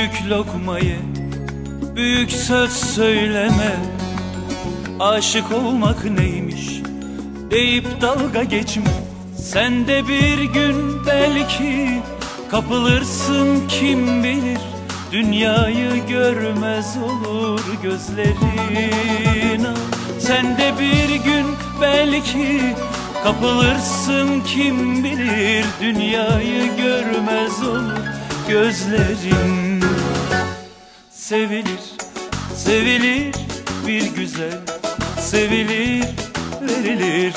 Büyük lokmayı büyük söz söyleme. Aşık olmak neymiş deyip dalga geçme. Sen de bir gün belki kapılırsın kim bilir? Dünyayı görmez olur gözlerin. Sen de bir gün belki kapılırsın kim bilir? Dünyayı görmez olur gözlerin Sevilir, sevilir bir güzel Sevilir, verilir.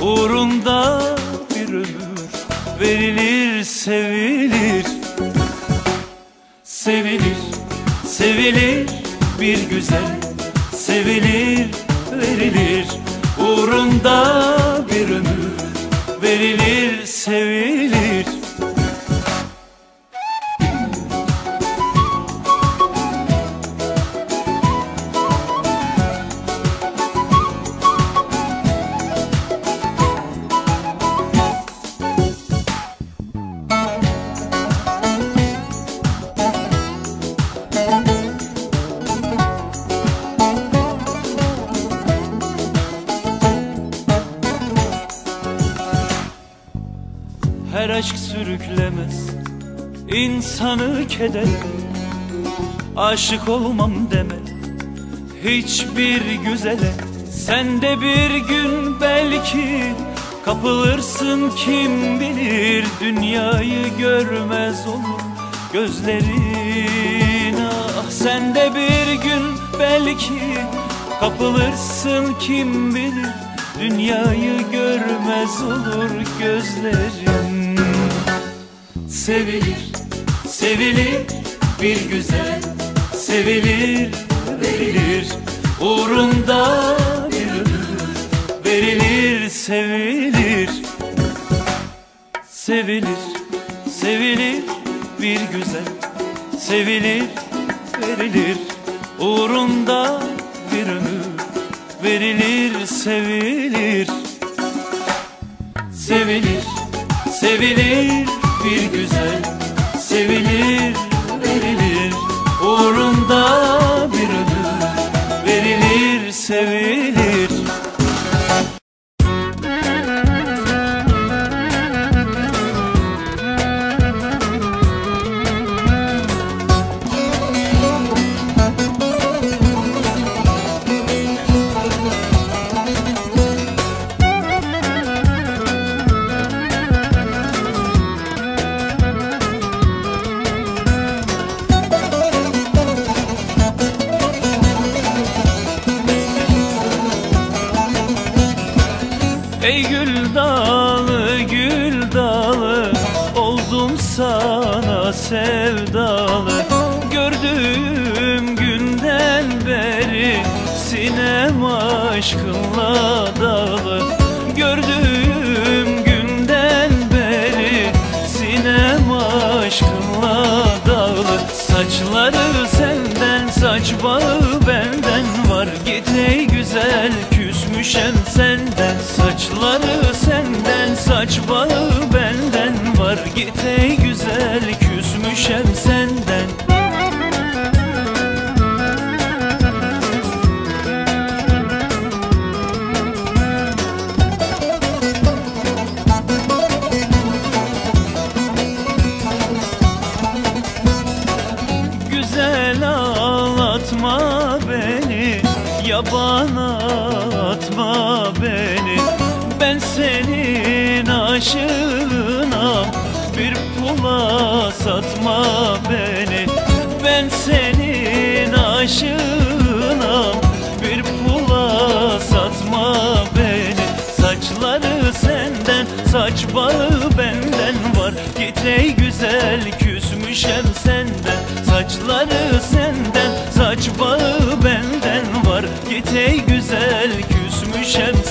Uğrunda bir ömür Verilir, sevilir. Sevilir, sevilir bir güzel Sevilir, verilir. Uğrunda bir ömür Verilir, sevilir Her aşk sürüklemez insanı keder. Aşık olmam deme hiçbir güzele. Sen de bir gün belki kapılırsın kim bilir? Dünyayı görmez olur gözlerin. Ah sen de bir gün belki kapılırsın kim bilir? Dünyayı görmez olur gözlerin Sevilir, sevilir bir güzel Sevilir, verilir. Uğrunda bir ömür Verilir, sevilir. Sevilir, sevilir bir güzel Sevilir, verilir. Uğrunda bir ömür Verilir, sevilir. Sevilir, sevilir bir güzel Sevilir, verilir. Uğrunda bir ömür Verilir, sevilir Ey gül dalı gül dalı Oldum sana sevdalı. Gördüğüm günden beri Sinem aşkınla dalı Gördüğüm günden beri Sinem aşkınla dalı Saçları senden saç bağı benden var. Git ey güzel küsmüşem senden Saçları senden saç bağı benden var. Git ey güzel küsmüşem senden yabana atma beni. Ben senin aşığına bir pula satma beni. Ben senin aşığına bir pula satma beni. Saçları senden saç bağı benden var. Git ey güzel küsmüşem senden. Saçları senden saç bağı benden var. Git ey güzel küsmüşem.